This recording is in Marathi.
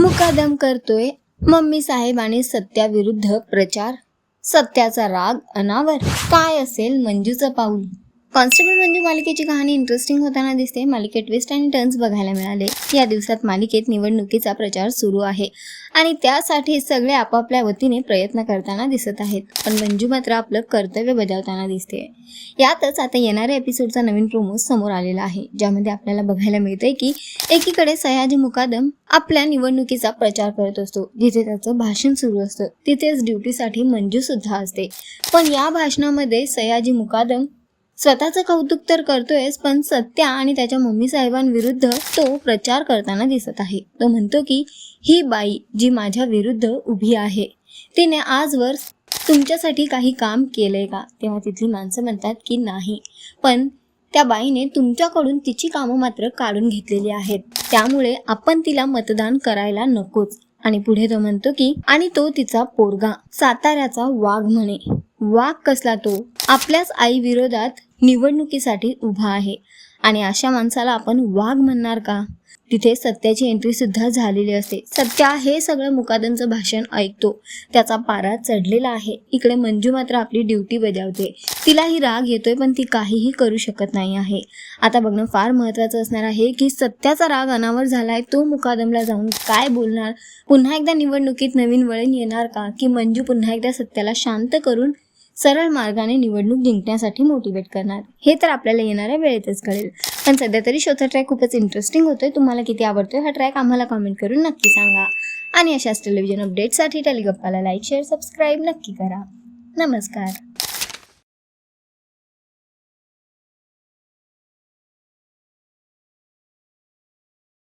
मुकादम करतोय. मम्मी साहेब आणि सत्याविरुद्ध प्रचार सत्याचा राग अनावर. काय असेल मंजूचं पाऊल? कॉन्स्टेबल मंजू मालिकेची कहाणी इंटरेस्टिंग होताना दिसते. मालिकेत ट्विस्ट आणि टर्न्स बघायला मिळाले. या दिवसात मालिकेत निवडणुकीचा प्रचार सुरू आहे आणि त्यासाठी सगळे आपापल्या वतीने प्रयत्न करताना दिसत आहेत. पण मंजू मात्र आपलं कर्तव्य बजावताना दिसते. यातच आता येणाऱ्या एपिसोडचा नवीन प्रोमो समोर आलेला आहे. ज्यामध्ये आपल्याला बघायला मिळतंय की एकीकडे सयाजी मुकादम आपल्या निवडणुकीचा प्रचार करत असतो. जिथे त्याचं भाषण सुरू असतं. तिथेच ड्युटीसाठी मंजू सुद्धा असते. पण या भाषणामध्ये सयाजी मुकादम स्वतःचं कौतुक तर करतोयच पण सत्या आणि त्याच्या मम्मी साहेबांविरुद्ध तो प्रचार करताना दिसत आहे. तो म्हणतो की ही बाई जी माझ्या विरुद्ध उभी आहे तिने आजवर तुमच्यासाठी काही काम केलंय का? तेव्हा तिथली माणसं म्हणतात की नाही पण त्या बाईने तुमच्याकडून तिची कामं मात्र काढून घेतलेली आहेत. त्यामुळे आपण तिला मतदान करायला नकोच. आणि पुढे तो म्हणतो की आणि तो तिचा पोरगा साताऱ्याचा वाघ म्हणे. वाघ कसला तो? आपल्याच आई विरोधात निवडणुकीसाठी उभा आहे. आणि अशा माणसाला आपण वाघ म्हणणार का? तिथे सत्याची एंट्री सुद्धा झालेली असते. सत्या हे सगळं मुकादमचं भाषण ऐकतो. त्याचा पारा चढलेला आहे. इकडे मंजू मात्र आपली ड्युटी बजावते तिलाही राग येतोय पण ती काहीही करू शकत नाही आहे. आता बघणं फार महत्त्वाचं असणार आहे की सत्याचा राग अनावर झालाय तो मुकादमला जाऊन काय बोलणार? पुन्हा एकदा निवडणुकीत नवीन वळण येणार का? की मंजू पुन्हा एकदा सत्याला शांत करून सरळ मार्गाने निवडणूक जिंकण्यासाठी मोटिवेट करणार. हे तर आपल्याला येणाऱ्या वेळेतच कळेल. पण सध्या तरी शोधा ट्रॅक खूपच इंटरेस्टिंग होतोय. तुम्हाला किती आवडतोय हा ट्रॅक आम्हाला कमेंट करून नक्की सांगा. आणि अशाच टेलिव्हिजन अपडेटसाठी टेलिगप्पाला लाईक शेअर सबस्क्राईब नक्की करा. नमस्कार.